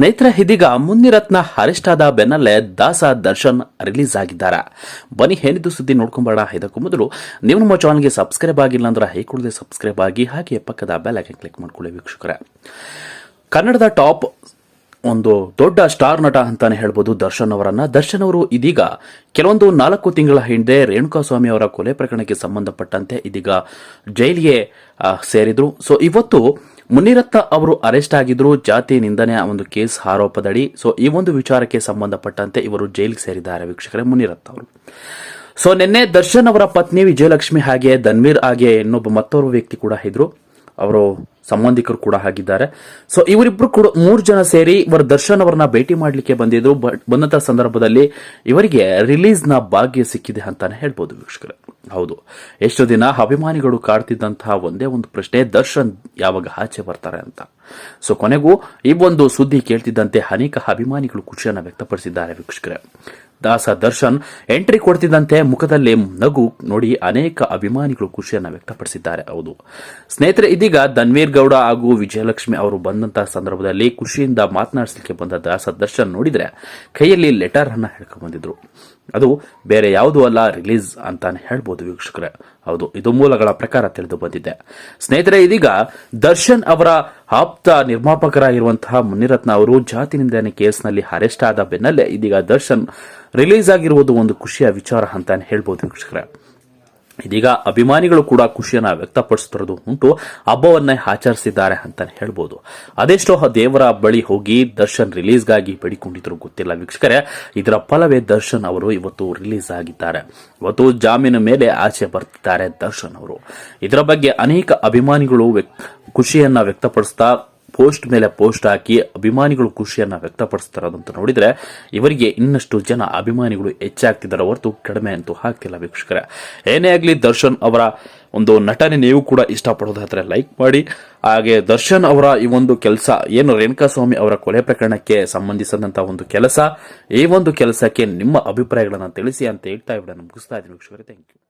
ಸ್ನೇಹಿತರೆ ಇದೀಗ ಮುನ್ನಿರತ್ನ ಅರೆಸ್ಟ್ ಆದ ಬೆನ್ನಲ್ಲೇ ದಾಸ ದರ್ಶನ್ ರಿಲೀಸ್ ಆಗಿದ್ದಾರೆ. ಬನ್ನಿ ಏನಿದ್ದು ಸುದ್ದಿ ನೋಡ್ಕೊಂಬೇಡ ಇದಕ್ಕೂ ಮೊದಲು ನೀವು ನಮ್ಮ ಚಾನಲ್ಗೆ ಸಬ್ಸ್ಕ್ರೈಬ್ ಆಗಿಲ್ಲ ಅಂದ್ರೆ ಹೈಕೊಳ್ಳದೆ ಸಬ್ಸ್ಕ್ರೈಬ್ ಆಗಿ ಹಾಗೆ ಪಕ್ಕದ ಬೆಲ್ ಐಕನ್ ಕ್ಲಿಕ್ ಮಾಡ್ಕೊಳ್ಳಿ ವೀಕ್ಷಕರೇ. ಕನ್ನಡದ ಟಾಪ್ ಒಂದು ದೊಡ್ಡ ಸ್ಟಾರ್ ನಟ ಅಂತಾನೆ ಹೇಳ್ಬೋದು ದರ್ಶನ್ ಅವರನ್ನ. ದರ್ಶನ್ ಅವರು ಇದೀಗ ಕೆಲವೊಂದು ನಾಲ್ಕು ತಿಂಗಳ ಹಿಂದೆ ರೇಣುಕಾಸ್ವಾಮಿ ಅವರ ಕೊಲೆ ಪ್ರಕರಣಕ್ಕೆ ಸಂಬಂಧಪಟ್ಟಂತೆ ಇದೀಗ ಜೈಲಿಗೆ ಸೇರಿದ್ರು. ಸೊ ಇವತ್ತು ಮುನಿರತ್ನ ಅವರು ಅರೆಸ್ಟ್ ಆಗಿದ್ರು, ಜಾತಿ ನಿಂದನೆ ಒಂದು ಕೇಸ್ ಆರೋಪದಡಿ. ಸೊ ಈ ಒಂದು ವಿಚಾರಕ್ಕೆ ಸಂಬಂಧಪಟ್ಟಂತೆ ಇವರು ಜೈಲಿಗೆ ಸೇರಿದ್ದಾರೆ ವೀಕ್ಷಕರೇ, ಮುನಿರತ್ನ ಅವರು. ಸೊ ನಿನ್ನೆ ದರ್ಶನ್ ಅವರ ಪತ್ನಿ ವಿಜಯಲಕ್ಷ್ಮಿ ಹಾಗೆ ಧನ್ವೀರ್ ಹಾಗೆ ಇನ್ನೊಬ್ಬ ಮತ್ತೋರ್ವ ವ್ಯಕ್ತಿ ಕೂಡ ಇದ್ರು. ಅವರು ಸಂಬಂಧಿಕರು ಕೂಡ ಆಗಿದ್ದಾರೆ ಸೊ ಇವರಿಬ್ರು ಕೂಡ ಮೂರು ಜನ ಸೇರಿ ಇವರ ದರ್ಶನ್ ಅವರನ್ನ ಭೇಟಿ ಮಾಡಲಿಕ್ಕೆ ಬಂದಿದ್ರು. ಬಟ್ ಬಂದಂತ ಸಂದರ್ಭದಲ್ಲಿ ಇವರಿಗೆ ರಿಲೀಸ್ನ ಭಾಗ್ಯ ಸಿಕ್ಕಿದೆ ಅಂತಾನೆ ಹೇಳ್ಬೋದು ವೀಕ್ಷಕರೇ. ಹೌದು. ಎಷ್ಟು ದಿನ ಅಭಿಮಾನಿಗಳು ಕಾಡ್ತಿದ್ದಂತಹ ಒಂದೇ ಒಂದು ಪ್ರಶ್ನೆ, ದರ್ಶನ್ ಯಾವಾಗ ಆಚೆ ಬರ್ತಾರೆ ಅಂತ. ಸೊ ಕೊನೆಗೂ ಈ ಒಂದು ಸುದ್ದಿ ಕೇಳ್ತಿದ್ದಂತೆ ಅನೇಕ ಅಭಿಮಾನಿಗಳು ಖುಷಿಯನ್ನು ವ್ಯಕ್ತಪಡಿಸಿದ್ದಾರೆ ವೀಕ್ಷಕರೇ. ದಾಸ ದರ್ಶನ್ ಎಂಟ್ರಿ ಕೊಡ್ತಿದ್ದಂತೆ ಮುಖದಲ್ಲಿ ನಗು ನೋಡಿ ಅನೇಕ ಅಭಿಮಾನಿಗಳು ಖುಷಿಯನ್ನು ವ್ಯಕ್ತಪಡಿಸಿದ್ದಾರೆ. ಹೌದು. ಸ್ನೇಹಿತರೆ, ಇದೀಗ ಧನ್ವೀರ್ ಗೌಡ ಹಾಗೂ ವಿಜಯಲಕ್ಷ್ಮಿ ಅವರು ಬಂದಂತಹ ಸಂದರ್ಭದಲ್ಲಿ ಖುಷಿಯಿಂದ ಮಾತನಾಡಿಸಲಿಕ್ಕೆ ಬಂದ ದಾಸ ದರ್ಶನ್ ನೋಡಿದ್ರೆ ಕೈಯಲ್ಲಿ ಲೆಟರ್ ಅನ್ನ ಹೇಳ್ಕೊಂಡ್ ಬಂದಿದ್ರು. ಅದು ಬೇರೆ ಯಾವುದೂ ಅಲ್ಲ, ರಿಲೀಸ್ ಅಂತಾನೆ ಹೇಳ್ಬೋದು ವೀಕ್ಷಕರೇ. ಹೌದು, ಇದು ಮೂಲಗಳ ಪ್ರಕಾರ ತಿಳಿದು ಬಂದಿದೆ. ಸ್ನೇಹಿತರೆ, ಇದೀಗ ದರ್ಶನ್ ಅವರ ಆಪ್ತ ನಿರ್ಮಾಪಕರಾಗಿರುವಂತಹ ಮುನಿರತ್ನ ಅವರು ಜಾತಿ ನಿಂದನೆ ಕೇಸ್ನಲ್ಲಿ ಅರೆಸ್ಟ್ ಆದ ಬೆನ್ನಲ್ಲೇ ಇದೀಗ ದರ್ಶನ್ ರಿಲೀಸ್ ಆಗಿರುವುದು ಒಂದು ಖುಷಿಯ ವಿಚಾರ ಅಂತಾನೆ ಹೇಳ್ಬೋದು ವೀಕ್ಷಕರೇ. ಇದೀಗ ಅಭಿಮಾನಿಗಳು ಕೂಡ ಖುಷಿಯನ್ನ ವ್ಯಕ್ತಪಡಿಸ್ತಿರೋದು ಉಂಟು. ಹಬ್ಬವನ್ನೇ ಆಚರಿಸಿದ್ದಾರೆ ಅಂತಾನೆ ಹೇಳ್ಬೋದು. ಅದೆಷ್ಟೋ ದೇವರ ಬಳಿ ಹೋಗಿ ದರ್ಶನ್ ರಿಲೀಸ್ಗಾಗಿ ಬೇಡಿಕೊಂಡಿದ್ರು ಗೊತ್ತಿಲ್ಲ ವೀಕ್ಷಕರೇ. ಇದರ ಫಲವೇ ದರ್ಶನ್ ಅವರು ಇವತ್ತು ರಿಲೀಸ್ ಆಗಿದ್ದಾರೆ. ಇವತ್ತು ಜಾಮೀನು ಮೇಲೆ ಆಚೆ ಬರ್ತಿದ್ದಾರೆ ದರ್ಶನ್ ಅವರು. ಇದರ ಬಗ್ಗೆ ಅನೇಕ ಅಭಿಮಾನಿಗಳು ಖುಷಿಯನ್ನ ವ್ಯಕ್ತಪಡಿಸ್ತಾ ಪೋಸ್ಟ್ ಮೇಲೆ ಪೋಸ್ಟ್ ಹಾಕಿ ಅಭಿಮಾನಿಗಳು ಖುಷಿಯನ್ನು ವ್ಯಕ್ತಪಡಿಸ್ತಾರಂತ ನೋಡಿದ್ರೆ ಇವರಿಗೆ ಇನ್ನಷ್ಟು ಜನ ಅಭಿಮಾನಿಗಳು ಹೆಚ್ಚಾಗ್ತಿದ್ದಾರೆ ಹೊರತು ಕಡಿಮೆ ಅಂತೂ ಆಗ್ತಿಲ್ಲ ವೀಕ್ಷಕರೇ. ಏನೇ ಆಗಲಿ ದರ್ಶನ್ ಅವರ ಒಂದು ನಟನೆ ನೀವು ಕೂಡ ಇಷ್ಟಪಡೋದಾದರೆ ಲೈಕ್ ಮಾಡಿ. ಹಾಗೆ ದರ್ಶನ್ ಅವರ ಈ ಒಂದು ಕೆಲಸ ಏನು ರೇಣುಕಾಸ್ವಾಮಿ ಅವರ ಕೊಲೆ ಪ್ರಕರಣಕ್ಕೆ ಸಂಬಂಧಿಸಿದಂತ ಒಂದು ಕೆಲಸ, ಈ ಒಂದು ಕೆಲಸಕ್ಕೆ ನಿಮ್ಮ ಅಭಿಪ್ರಾಯಗಳನ್ನು ತಿಳಿಸಿ ಅಂತ ಹೇಳ್ತಾ ಇವ್ರನ್ನ ಮುಗಿಸ್ತಾ ಇದ್ದೀನಿ ವೀಕ್ಷಕರೇ. Thank you